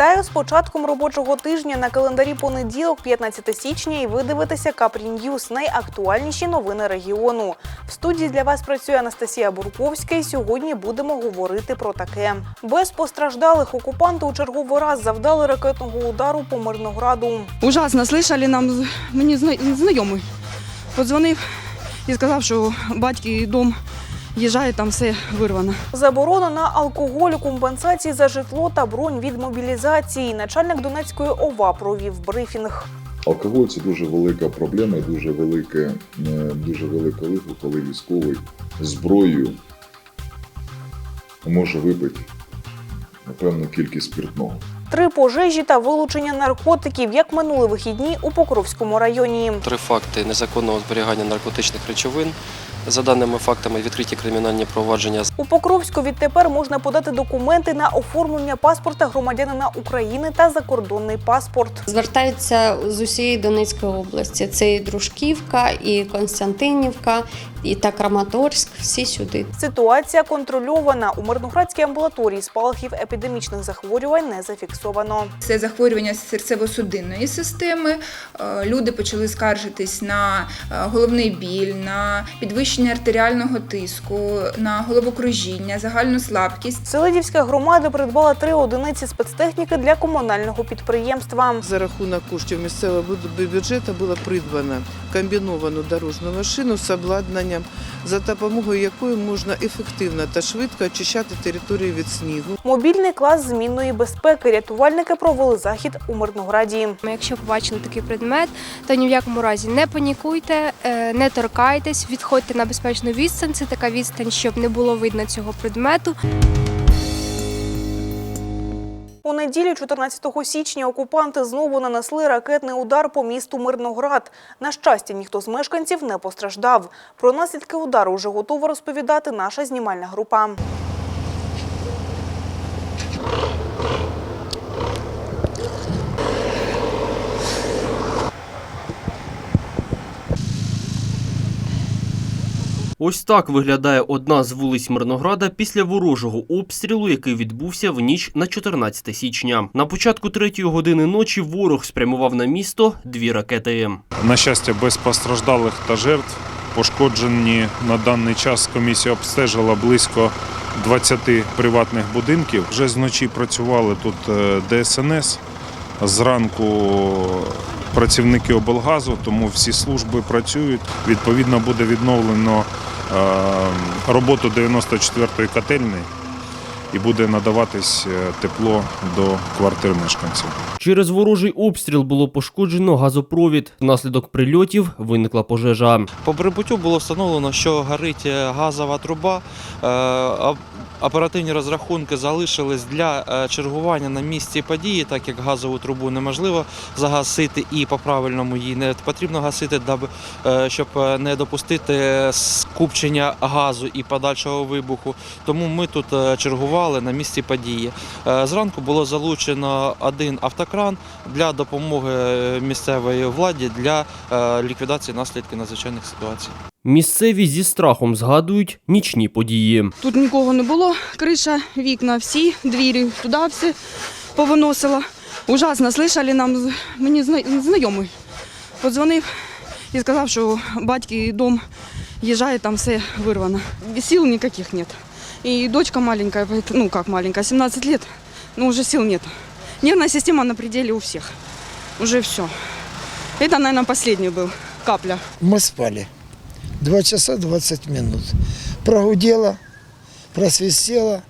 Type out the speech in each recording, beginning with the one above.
Вітаю з початком робочого тижня на календарі понеділок, 15 січня, і ви дивитеся Капрі Ньюс – найактуальніші новини регіону. В студії для вас працює Анастасія Бурковська. І сьогодні будемо говорити про таке. Без постраждалих окупанти у черговий раз завдали ракетного удару по Мирнограду. Ужасно слышали нам мені знайомий. Подзвонив і сказав, що батьки дом їжджає, там все вирвано. Заборона на алкоголь, компенсації за житло та бронь від мобілізації. Начальник Донецької ОВА провів брифінг. Алкоголь це дуже велика проблема, і дуже велике, е, дуже велика лихо, коли військовий зброєю може випити певну кількість спиртного. Три пожежі та вилучення наркотиків, як минули вихідні у Покровському районі. Три факти незаконного зберігання наркотичних речовин. За даними фактами, відкриті кримінальні провадження У Покровську відтепер можна подати документи на оформлення паспорта громадянина України та закордонний паспорт. Звертаються з усієї Донецької області. Це і Дружківка, і Константинівка, і та Краматорськ. Всі сюди. Ситуація контрольована. У Мирноградській амбулаторії спалахів епідемічних захворювань не зафіксовано. Це захворювання серцево-судинної системи. Е, Люди почали скаржитись на е, головний біль, на підвищення артеріального тиску, на головокружіння, загальну слабкість. Селидівська громада придбала три одиниці спецтехніки для комунального підприємства. За рахунок коштів місцевого бюджету було придбано комбіновану дорожню машину з обладнанням, за допомогою якої можна ефективно та швидко очищати територію від снігу. Мобільний клас змінної безпеки. Рятувальники провели захід у Мирнограді. Якщо побачили такий предмет, то ні в якому разі не панікуйте, е, не торкайтесь, відходьте на безпечну відстань. Це така відстань, щоб не було видно цього предмету. У неділю, 14 січня, окупанти знову нанесли ракетний удар по місту Мирноград. На щастя, ніхто з мешканців не постраждав. Про наслідки удару вже готова розповідати наша знімальна група. Ось так виглядає одна з вулиць Мирнограда після ворожого обстрілу, який відбувся в ніч на 14 січня. На початку третьої години ночі ворог спрямував на місто дві ракети. На щастя, без постраждалих та жертв. Пошкоджені на даний час комісія обстежила близько 20 приватних будинків. Вже зночі працювали тут е, ДСНС. Зранку працівники облгазу, тому всі служби працюють. Відповідно, буде відновлено е, роботу 94-ї котельні і буде надаватись е, тепло до квартир мешканців. Через ворожий обстріл було пошкоджено газопровід. Внаслідок прильотів виникла пожежа. По прибуттю було встановлено, що горить е, газова труба. Е, Оперативні розрахунки залишились для чергування на місці події, так як газову трубу неможливо загасити і по-правильному її не потрібно гасити, щоб не допустити скупчення газу і подальшого вибуху. Тому ми тут е, чергували на місці події. Е, Зранку було залучено один автокран для допомоги е, місцевої владі для е, ліквідації наслідків надзвичайних ситуацій. Місцеві зі страхом згадують нічні події. Тут нікого не було. Криша, вікна, всі двері туди все повиносило. Ужасно слышали нам з- мені знайомий. Подзвонив і сказав, що батьки дом їжджає, там все вирвано. Сил ніяких нет. І дочка маленькая, ну как маленькая, 17 лет, но уже сил нет. Нервная система на пределе у всех. Уже все. Это, наверное, последний был капля. Мы спали. Два часа 20 минут. Прогудела, просвистела,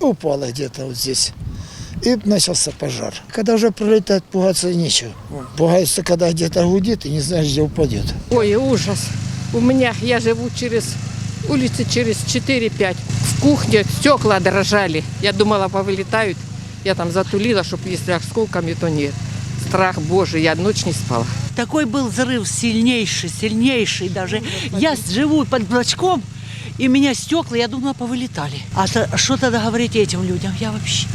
упала где-то вот здесь. И начался пожар. Когда уже пролетает, пугаться нечего. Пугаются, когда где-то гудит и не знаешь, где упадет. Ой, ужас. У меня, я живу через улицы через 4-5. В кухне стекла дрожали. Я думала, повылетают. Я там затулила, чтобы если осколками, то нет. Страх божий, я ночь не спала. Такой был взрыв сильнейший, сильнейший даже. Я живу под блочком, и у меня стекла, я думала, повылетали. А то- что тогда говорить этим людям? Я вообще...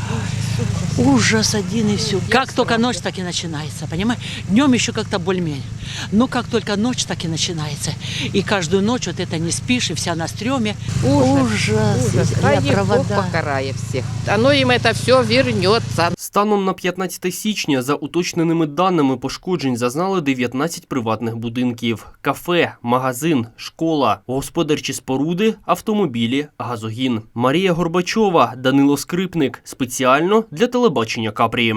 Ужас один и все. Как только ночь, так и начинается, понимаешь? Днем еще как-то более-менее. Но как только ночь, так и начинается. И каждую ночь вот это не спишь, и вся на стреме. Ужас. Ужас. Хай їх Бог покарає всіх. Оно їм це все вернеться. Станом на 15 січня, за уточненими даними, пошкоджень зазнали 19 приватних будинків: кафе, магазин, школа, господарчі споруди, автомобілі, газогін. Марія Горбачова, Данило Скрипник. Спеціально для телебачення Капрі.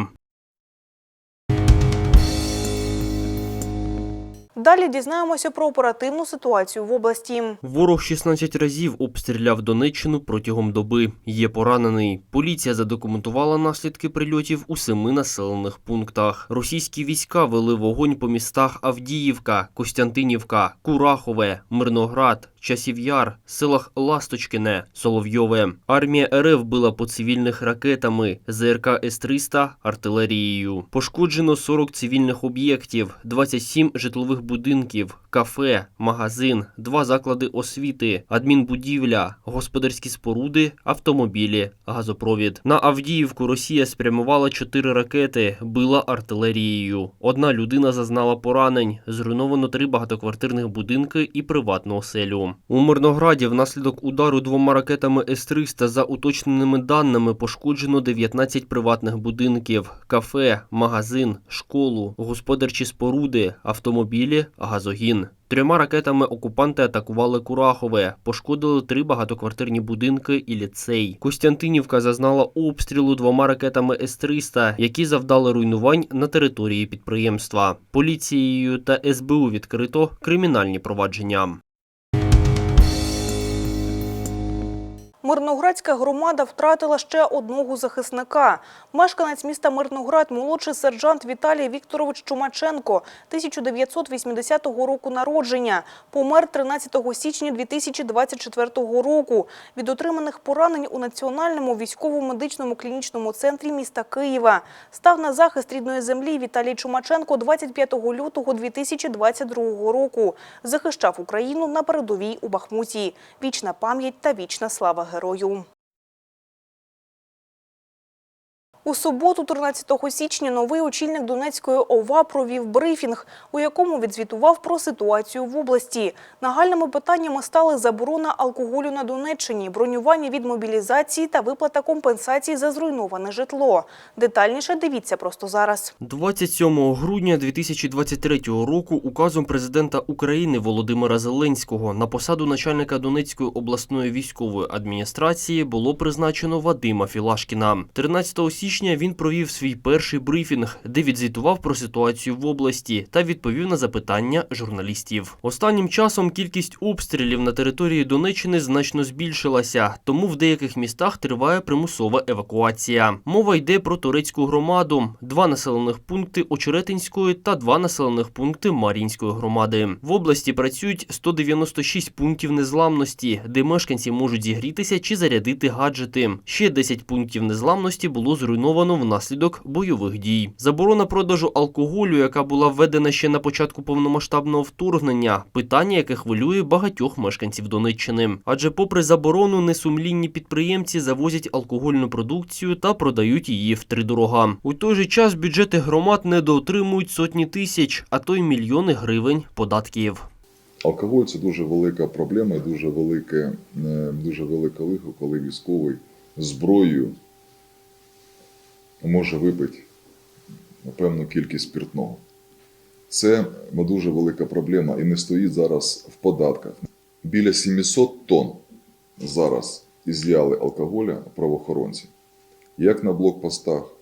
Далі дізнаємося про оперативну ситуацію в області. Ворог 16 разів обстріляв Донеччину протягом доби. Є поранений. Поліція задокументувала наслідки прильотів у семи населених пунктах. Російські війська вели вогонь по містах Авдіївка, Костянтинівка, Курахове, Мирноград, Часів Яр, селах Ласточкине, Соловйове. Армія РФ била по цивільних ракетами, ЗРК С-300 артилерією. Пошкоджено 40 цивільних об'єктів, 27 житлових будинків, кафе, магазин, два заклади освіти, адмінбудівля, господарські споруди, автомобілі, газопровід. На Авдіївку Росія спрямувала 4 ракети, била артилерією. Одна людина зазнала поранень, зруйновано три багатоквартирних будинки і приватну оселю. У Мирнограді внаслідок удару двома ракетами С-300 за уточненими даними пошкоджено 19 приватних будинків, кафе, магазин, школу, господарчі споруди, автомобілі, газогін. Трьома ракетами окупанти атакували Курахове, пошкодили три багатоквартирні будинки і ліцей. Костянтинівка зазнала обстрілу двома ракетами С-300, які завдали руйнувань на території підприємства. Поліцією та СБУ відкрито кримінальні провадження. Мирноградська громада втратила ще одного захисника. Мешканець міста Мирноград, молодший сержант Віталій Вікторович Чумаченко, 1980 року народження, помер 13 січня 2024 року від отриманих поранень у Національному військово-медичному клінічному центрі міста Києва. Став на захист рідної землі Віталій Чумаченко 25 лютого 2022 року. Захищав Україну на передовій у Бахмуті. Вічна пам'ять та вічна слава герою. У суботу, 13 січня, новий очільник Донецької ОВА провів брифінг, у якому відзвітував про ситуацію в області. Нагальними питаннями стали заборона алкоголю на Донеччині, бронювання від мобілізації та виплата компенсацій за зруйноване житло. Детальніше дивіться просто зараз. 27 грудня 2023 року указом президента України Володимира Зеленського на посаду начальника Донецької обласної військової адміністрації було призначено Вадима Філашкіна. 13 січня він провів свій перший брифінг, де відзвітував про ситуацію в області та відповів на запитання журналістів. Останнім часом кількість обстрілів на території Донеччини значно збільшилася, тому в деяких містах триває примусова евакуація. Мова йде про турецьку громаду, два населених пункти Очеретинської та два населених пункти Мар'їнської громади. В області працюють 196 пунктів незламності, де мешканці можуть зігрітися чи зарядити гаджети. Ще 10 пунктів незламності було зруйновано внаслідок бойових дій. Заборона продажу алкоголю, яка була введена ще на початку повномасштабного вторгнення, питання, яке хвилює багатьох мешканців Донеччини. Адже, попри заборону, несумлінні підприємці завозять алкогольну продукцію та продають її втридорога. У той же час бюджети громад недоотримують сотні тисяч, а то й мільйони гривень податків. Алкоголь це дуже велика проблема дуже велике, е, дуже велике лихо, коли військовий зброєю може випити певну кількість спиртного. Це дуже велика проблема і не стоїть зараз в податках. Біля 700 тонн зараз із'яли алкоголя правоохоронці, як на блокпостах.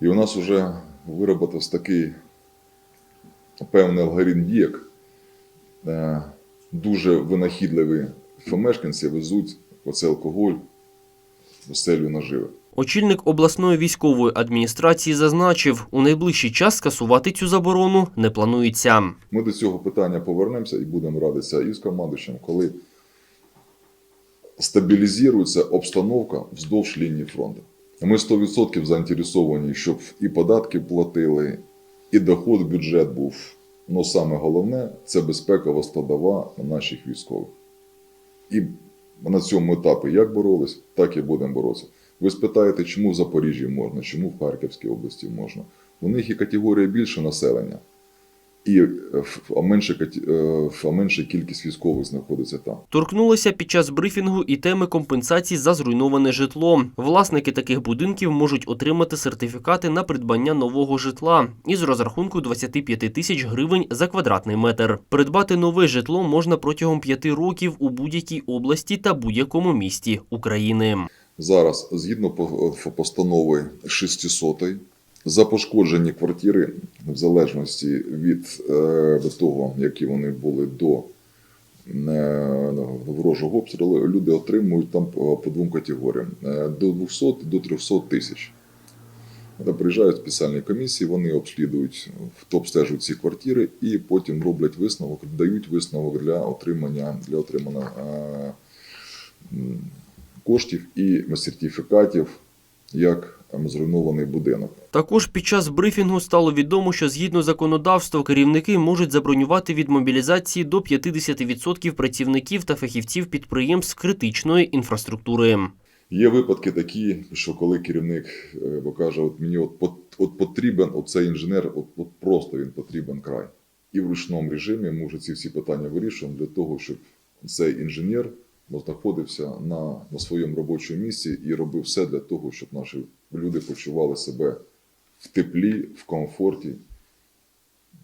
І у нас вже виробився такий певний алгоритм діяк. Е, Дуже винахідливі мешканці везуть оцей алкоголь в селю наживи. Очільник обласної військової адміністрації зазначив, у найближчий час скасувати цю заборону не планується. Ми до цього питання повернемося і будемо радитися із командуючим, коли стабілізується обстановка вздовж лінії фронту. Ми 100% заінтересовані, щоб і податки платили, і доход в бюджет був. Ну саме головне це безпекова складова наших військових. І на цьому етапі як боролись, так і будемо боротися. Ви спитаєте, чому в Запоріжжі можна, чому в Харківській області можна? У них і категорія більше населення, і е, а каті- е, а менша кількість військових знаходиться там. Торкнулися під час брифінгу і теми компенсацій за зруйноване житло. Власники таких будинків можуть отримати сертифікати на придбання нового житла із розрахунку 25 тисяч гривень за квадратний метр. Придбати нове житло можна протягом п'яти років у будь-якій області та будь-якому місті України. Зараз, згідно постанови 600, за пошкоджені квартири, в залежності від, е, того, які вони були до е, ворожого обстрілу, люди отримують там по двом категоріям: Е, до 200 до 300 тисяч. Приїжджають спеціальні комісії, вони обслідують, обстежують ці квартири і потім роблять висновок, дають висновок для отримання для отримання коштів і сертифікатів як ем, зруйнований будинок. Також під час брифінгу стало відомо, що згідно законодавства керівники можуть забронювати від мобілізації до 50% працівників та фахівців підприємств критичної інфраструктури. Є випадки такі, що коли керівник е, бо каже, от мені от, от потрібен оцей інженер, от, от просто він потрібен край. І в ручному режимі ми вже ці всі питання вирішуємо для того, щоб цей інженер знаходився на, на своєму робочому місці і робив все для того, щоб наші люди почували себе в теплі, в комфорті,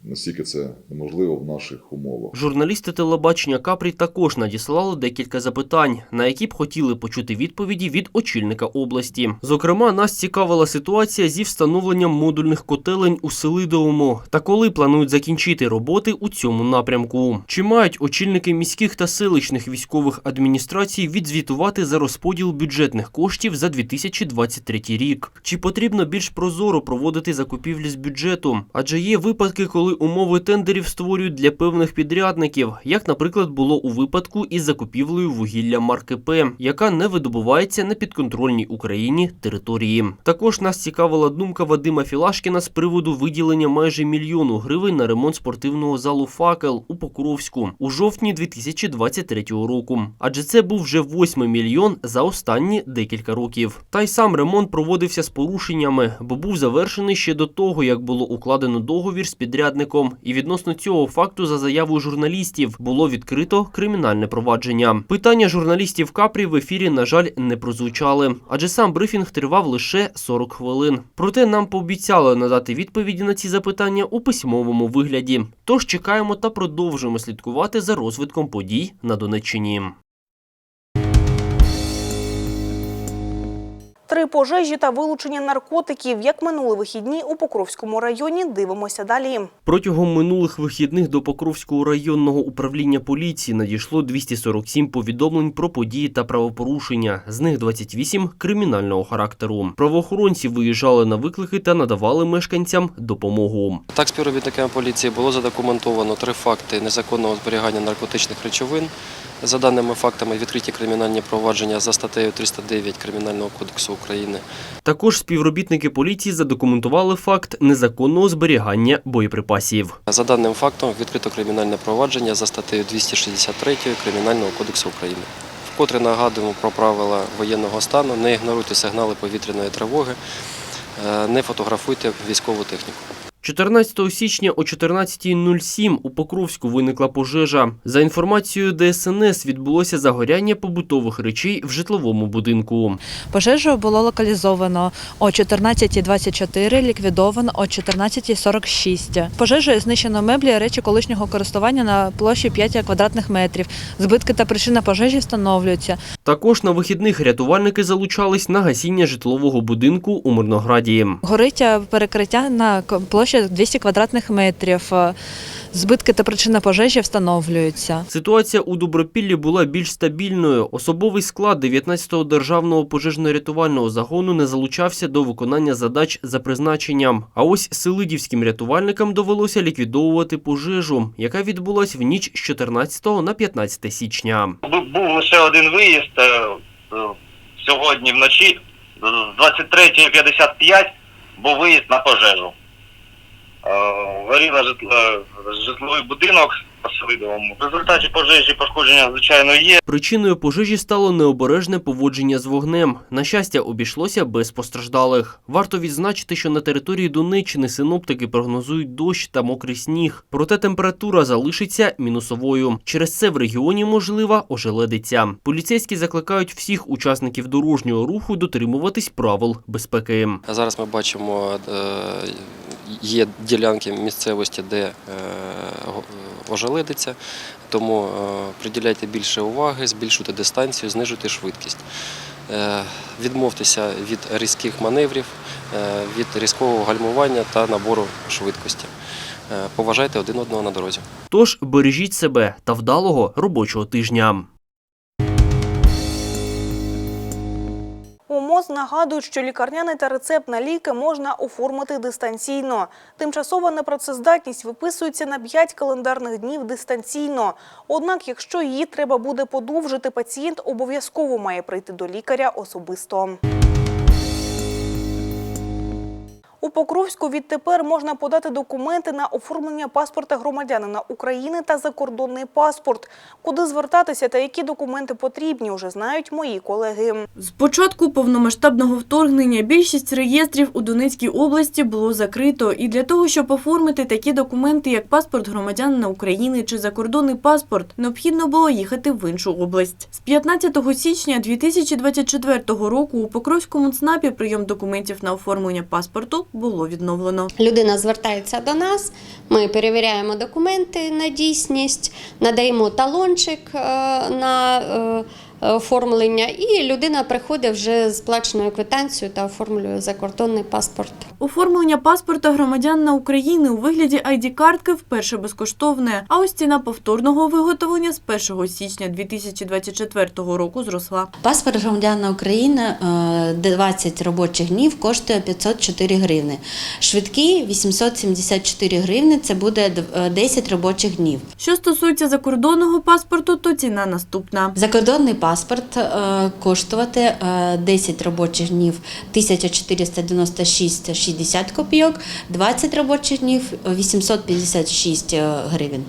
наскільки це можливо в наших умовах. Журналісти телебачення Капрі також надіслали декілька запитань, на які б хотіли почути відповіді від очільника області. Зокрема, нас цікавила ситуація зі встановленням модульних котелень у Селидовому та коли планують закінчити роботи у цьому напрямку. Чи мають очільники міських та селищних військових адміністрацій відзвітувати за розподіл бюджетних коштів за 2023 рік? Чи потрібно більш прозоро проводити закупівлі з бюджету? Адже є випадки, коли умови тендерів створюють для певних підрядників, як, наприклад, було у випадку із закупівлею вугілля марки П, яка не видобувається на підконтрольній Україні території. Також нас цікавила думка Вадима Філашкіна з приводу виділення майже мільйону гривень на ремонт спортивного залу Факел у Покровську у жовтні 2023 року. Адже це був вже восьмий мільйон за останні декілька років. Та й сам ремонт проводився з порушеннями, бо був завершений ще до того, як було укладено договір з підрядником. І відносно цього факту, за заявою журналістів, було відкрито кримінальне провадження. Питання журналістів Капрі в ефірі, на жаль, не прозвучали, адже сам брифінг тривав лише 40 хвилин. Проте нам пообіцяли надати відповіді на ці запитання у письмовому вигляді. Тож чекаємо та продовжуємо слідкувати за розвитком подій на Донеччині. Три пожежі та вилучення наркотиків, як минули вихідні у Покровському районі. Дивимося далі. Протягом минулих вихідних до Покровського районного управління поліції надійшло 247 повідомлень про події та правопорушення, з них 28 кримінального характеру. Правоохоронці виїжджали на виклики та надавали мешканцям допомогу. Так, співробітниками поліції було задокументовано три факти незаконного зберігання наркотичних речовин. За даними фактами, відкриті кримінальні провадження за статтею 309 Кримінального кодексу України. Також співробітники поліції задокументували факт незаконного зберігання боєприпасів. За даним фактом, відкрито кримінальне провадження за статтею 263 Кримінального кодексу України. Вкотре нагадуємо про правила воєнного стану, не ігноруйте сигнали повітряної тривоги, е, не фотографуйте військову техніку. 14 січня о 14.07 у Покровську виникла пожежа. За інформацією ДСНС відбулося загоряння побутових речей в житловому будинку. Пожежу було локалізовано о 14.24, ліквідовано о 14.46. Пожежею знищено меблі, речі колишнього користування на площі 5 квадратних метрів. Збитки та причина пожежі встановлюються. Також на вихідних рятувальники залучались на гасіння житлового будинку у Мирнограді. Горить е, перекриття на к- площі 200 квадратних метрів. Е, Збитки та причина пожежі встановлюються. Ситуація у Добропіллі була більш стабільною. Особовий склад 19-го державного пожежно-рятувального загону не залучався до виконання задач за призначенням. А ось селидівським рятувальникам довелося ліквідовувати пожежу, яка відбулась в ніч з 14 на 15 січня. Бу- Був лише один виїзд е, е, сьогодні вночі з 23.55 був виїзд на пожежу. Е, Горіла е, житловий будинок. В результаті пожежі пошкодження, звичайно, є. Причиною пожежі стало необережне поводження з вогнем. На щастя, обійшлося без постраждалих. Варто відзначити, що на території Донеччини синоптики прогнозують дощ та мокрий сніг. Проте температура залишиться мінусовою. Через це в регіоні можлива ожеледиця. Поліцейські закликають всіх учасників дорожнього руху дотримуватись правил безпеки. Зараз ми бачимо, е, є ділянки місцевості, де е, ожеледиться, тому е, приділяйте більше уваги, збільшуйте дистанцію, знижуйте швидкість. Е, Відмовтеся від різких маневрів, е, від різкого гальмування та набору швидкості. Поважайте один одного на дорозі. Тож бережіть себе та вдалого робочого тижня. МОЗ нагадують, що лікарняний та рецепт на ліки можна оформити дистанційно. Тимчасова непрацездатність виписується на 5 календарних днів дистанційно. Однак, якщо її треба буде подовжити, пацієнт обов'язково має прийти до лікаря особисто. У Покровську відтепер можна подати документи на оформлення паспорта громадянина України та закордонний паспорт. Куди звертатися та які документи потрібні, вже знають мої колеги. З початку повномасштабного вторгнення більшість реєстрів у Донецькій області було закрито. І для того, щоб оформити такі документи, як паспорт громадянина України чи закордонний паспорт, необхідно було їхати в іншу область. З 15 січня 2024 року у Покровському ЦНАПі прийом документів на оформлення паспорту було відновлено. Людина звертається до нас, ми перевіряємо документи на дійсність, надаємо талончик е, на е, оформлення, і людина приходить вже з сплаченою квитанцією та оформлює закордонний паспорт. Оформлення паспорта громадянина України у вигляді ID-картки вперше безкоштовне, а ось ціна повторного виготовлення з 1 січня 2024 року зросла. Паспорт громадянина України е, 20 робочих днів коштує 504 гривни. Швидкий 874 гривни це буде д- е, 10 робочих днів. Що стосується закордонного паспорту, то ціна наступна. Закордонний паспорт е, коштувати е, 10 робочих днів 1496,60 копійок, 20 робочих днів 856 гривень.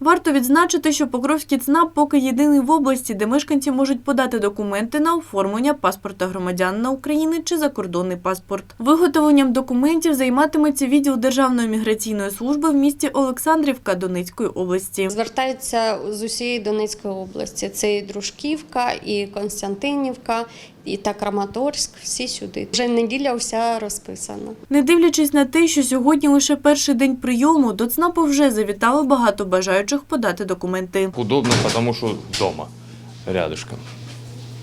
Варто відзначити, що Покровський ЦНАП поки єдиний в області, де мешканці можуть подати документи на оформлення паспорта громадянина України чи закордонний паспорт. Виготовленням документів займатиметься відділ Державної міграційної служби в місті Олександрівка Донецької області. Звертаються з усієї Донецької області. Це і Дружківка, і Константинівка, і та Краматорськ. Всі сюди. Вже неділя вся розписана. Не дивлячись на те, що сьогодні лише перший день прийому, до ЦНАПу вже завітало багато бажаючих подати документи. Удобно, тому що вдома рядышком.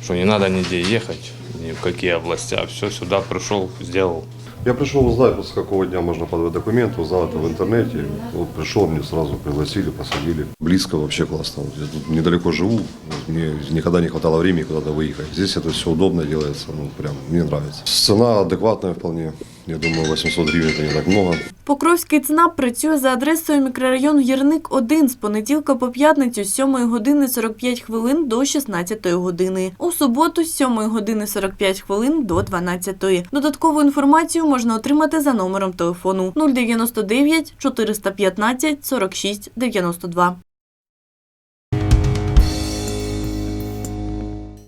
Що не треба ніде їхати, ні в які області. а все сюди прийшов, сделал. Я пришел узнать, вот с какого дня можно подавать документы, узнал это в интернете. Вот пришел, мне сразу пригласили, посадили. Близко вообще классно. Вот Я тут недалеко живу, вот мне никогда не хватало времени куда-то выехать. Здесь это все удобно делается, ну прям мне нравится. Цена адекватная вполне. Я думаю, 800 гривен это не так много. Покровський ЦНАП працює за адресою мікрорайон Гірник 1 з понеділка по п'ятницю з 7 години 45 хвилин до 16 години. У суботу з 7 години 45 хвилин до 12. Додаткову інформацію можна отримати за номером телефону 099 415 46 92.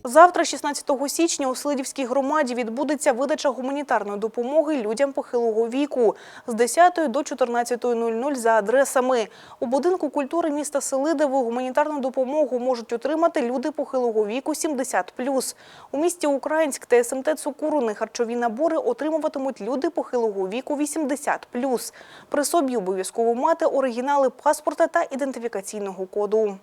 Завтра, 16 січня, у Слидівській громаді відбудеться видача гуманітарної допомоги людям похилого віку з 10 до 14.00 за адресами. У будинку культури міста Селидове гуманітарну допомогу можуть отримати люди похилого віку 70+. У місті Українськ та СМТ Цукуруни харчові набори отримуватимуть люди похилого віку 80+. При собі обов'язково мати оригінали паспорта та ідентифікаційного коду.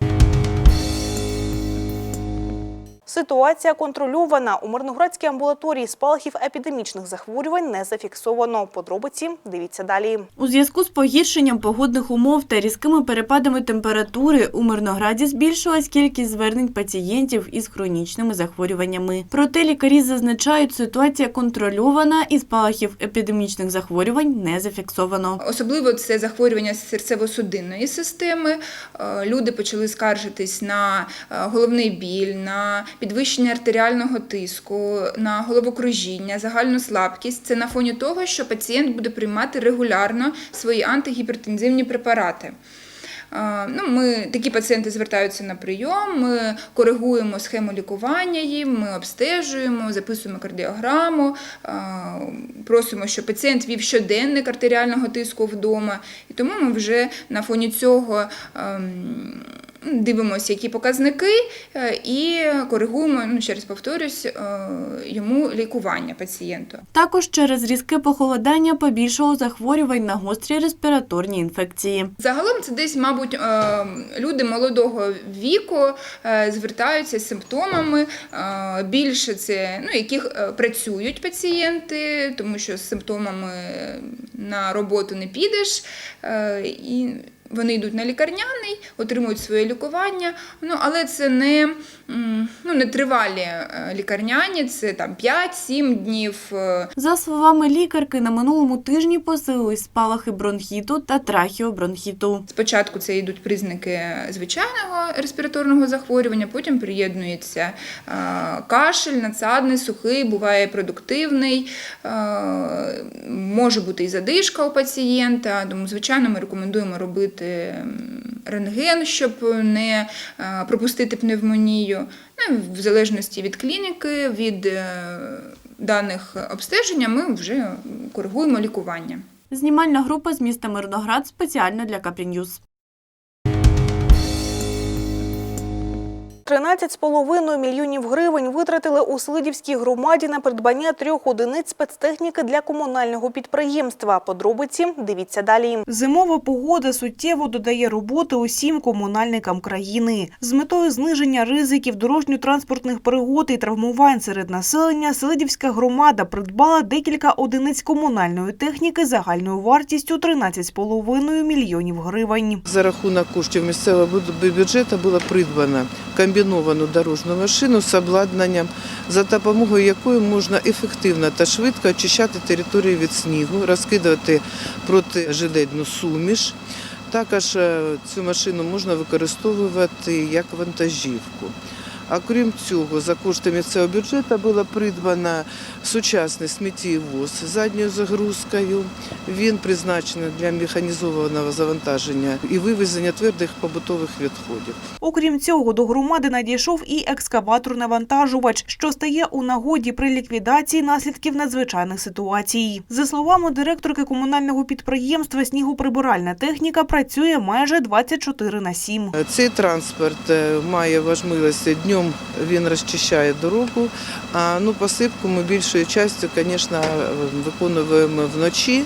Ситуація контрольована. У Мирноградській амбулаторії спалахів епідемічних захворювань не зафіксовано. Подробиці дивіться далі. У зв'язку з погіршенням погодних умов та різкими перепадами температури у Мирнограді збільшилась кількість звернень пацієнтів із хронічними захворюваннями. Проте лікарі зазначають, ситуація контрольована і спалахів епідемічних захворювань не зафіксовано. Особливо це захворювання серцево-судинної системи. Е, Люди почали скаржитись на е, головний біль, на підвищення артеріального тиску, на головокружіння, загальну слабкість. Це на фоні того, що пацієнт буде приймати регулярно свої антигіпертензивні препарати. Ну, ми, такі пацієнти звертаються на прийом, ми коригуємо схему лікування їм, ми обстежуємо, записуємо кардіограму, просимо, щоб пацієнт вів щоденник артеріального тиску вдома. І тому ми вже на фоні цього ем, дивимося, які показники, е, і коригуємо, ну, ще раз повторюсь, е, йому лікування пацієнту. Також через різке похолодання побільшало захворювань на гострі респіраторні інфекції. Загалом це десь, мабуть, е, люди молодого віку звертаються з симптомами. Більше це ну, яких працюють пацієнти, тому що з симптомами на роботу не підеш. І вони йдуть на лікарняний, отримують своє лікування. Ну, але це не, ну, не тривалі е, лікарняні, це там 5-7 днів. е, За словами лікарки, на минулому тижні посилились спалахи бронхіту та трахіобронхіту. Спочатку це йдуть признаки звичайного респіраторного захворювання, потім приєднується е, кашель, надсадний, сухий, буває продуктивний, може бути і задишка у пацієнта. Тому, звичайно, ми рекомендуємо робити м, рентген, щоб не е, пропустити пневмонію. Ну, в залежності від клініки, від е, даних обстеження, ми вже коригуємо лікування. Знімальна група з міста Мирноград спеціально для Капріньюз. 13,5 мільйонів гривень витратили у Слидівській громаді на придбання трьох одиниць спецтехніки для комунального підприємства. Подробиці дивіться далі. Зимова погода суттєво додає роботи усім комунальникам країни. З метою зниження ризиків дорожньо-транспортних пригод і травмувань серед населення Слидівська громада придбала декілька одиниць комунальної техніки загальною вартістю 13,5 мільйонів гривень. За рахунок коштів місцевого бю- бюджету було придбано комбіновану дорожну машину з обладнанням, за допомогою якої можна ефективно та швидко очищати територію від снігу, розкидувати протижеледну суміш. Також е, цю машину можна використовувати як вантажівку. А крім цього, за кошти місцевого бюджету було придбано сучасний сміттєвоз з задньою загрузкою. Він призначений для механізованого завантаження і вивезення твердих побутових відходів. Окрім цього, до громади надійшов і екскаватор-навантажувач, що стає у нагоді при ліквідації наслідків надзвичайних ситуацій. За словами директорки комунального підприємства, снігоприбиральна техніка працює майже 24 на 7. Цей транспорт е, має важливість днем він розчищає дорогу. А ну посипку ми більшою частю, звісно, виконуємо вночі,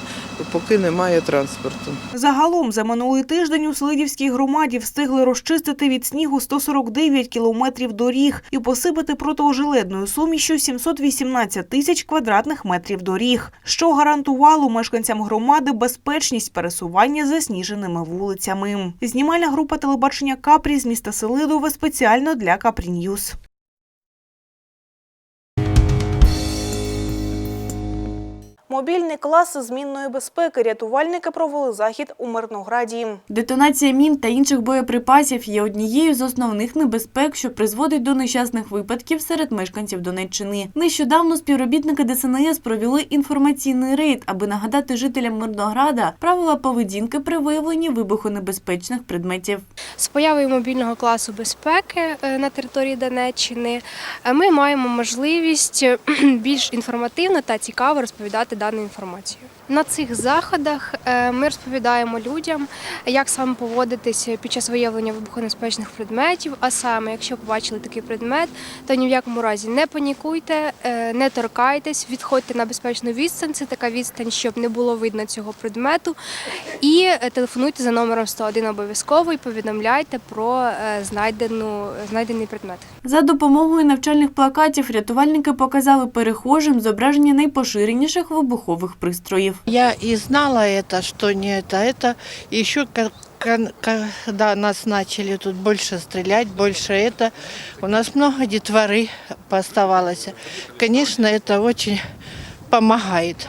поки немає транспорту. Загалом за минулий тиждень у Слидівській громаді встигли розчистити від снігу 149 кілометрів доріг і посипати протиожеледною сумішю 718 тисяч квадратних метрів доріг, що гарантувало мешканцям громади безпечність пересування засніженими вулицями. Знімальна група телебачення Капрі з міста Селидове спеціально для Капрі Ньюз. Мобільний клас змінної безпеки рятувальники провели захід у Мирнограді. Детонація мін та інших боєприпасів є однією з основних небезпек, що призводить до нещасних випадків серед мешканців Донеччини. Нещодавно співробітники ДСНС провели інформаційний рейд, аби нагадати жителям Мирнограда правила поведінки при виявленні вибухонебезпечних предметів. З появою мобільного класу безпеки е, на території Донеччини е, ми маємо можливість більш інформативно та цікаво розповідати дану інформацію. На цих заходах е, ми розповідаємо людям, як саме поводитися під час виявлення вибухонебезпечних предметів. А саме, якщо побачили такий предмет, то ні в якому разі не панікуйте, е, не торкайтесь, відходьте на безпечну відстань. Це така відстань, щоб не було видно цього предмету. І е, телефонуйте за номером 101 обов'язково і повідомляйте про знайдену знайдений предмет. За допомогою навчальних плакатів рятувальники показали перехожим зображення найпоширеніших вибухових пристроїв. Я и знала это, что не это. Это еще когда нас начали тут больше стрелять, больше это, у нас много детворы поставалось. Конечно, это очень помогает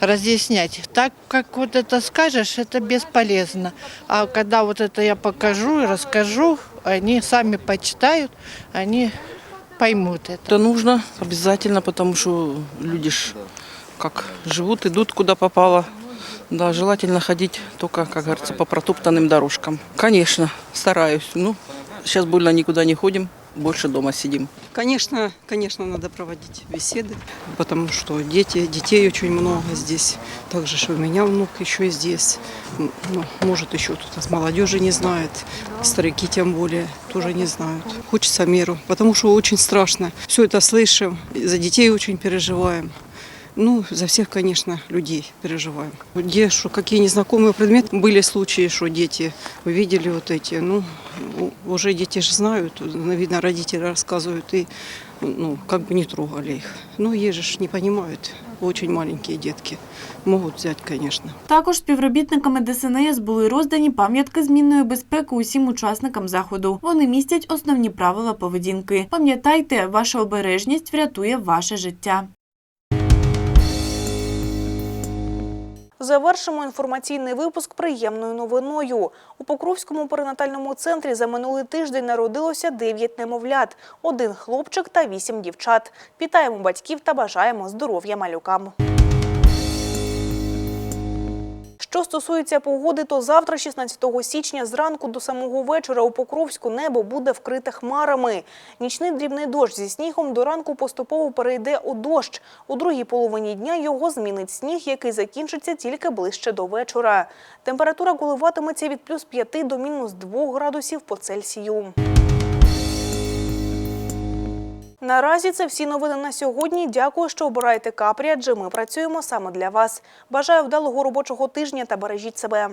разъяснять. Так как вот это скажешь, это бесполезно. А когда вот это я покажу и расскажу, они сами почитают, они поймут это. Это нужно обязательно, потому что люди ж как живут, идут куда попало. Да, желательно ходить только, как говорится, по протоптанным дорожкам. Конечно, стараюсь. Ну, сейчас больно никуда не ходим, больше дома сидим. Конечно, конечно, надо проводить беседы, потому что дети, детей очень много здесь. Также что у меня внук еще здесь. Ну, может, еще с молодежи не знает, старики тем более тоже не знают. Хочется миру, потому что очень страшно. Все это слышим, за детей очень переживаем. Ну, за всех, конечно, людей переживаем. Где, что, какие незнакомые предметы. Были случаи, что дети увидели вот эти, ну, у- уже дети же знают, видно, родители рассказывают, и, ну, как бы не трогали их. Ну, есть же ж не понимают, очень маленькие детки. Могут взять, конечно. Також співробітниками ДСНС були роздані пам'ятки змінної безпеки усім учасникам заходу. Вони містять основні правила поведінки. Пам'ятайте, ваша обережність врятує ваше життя. Завершимо інформаційний випуск приємною новиною. У Покровському перинатальному центрі за минулий тиждень народилося 9 немовлят, один хлопчик та 8 дівчат. Вітаємо батьків та бажаємо здоров'я малюкам. Що стосується погоди, то завтра, 16 січня, зранку до самого вечора у Покровську небо буде вкрите хмарами. Нічний дрібний дощ зі снігом до ранку поступово перейде у дощ. У другій половині дня його змінить сніг, який закінчиться тільки ближче до вечора. Температура коливатиметься від плюс 5 до мінус 2 градусів по Цельсію. Наразі це всі новини на сьогодні. Дякую, що обираєте капрі, адже ми працюємо саме для вас. Бажаю вдалого робочого тижня та бережіть себе.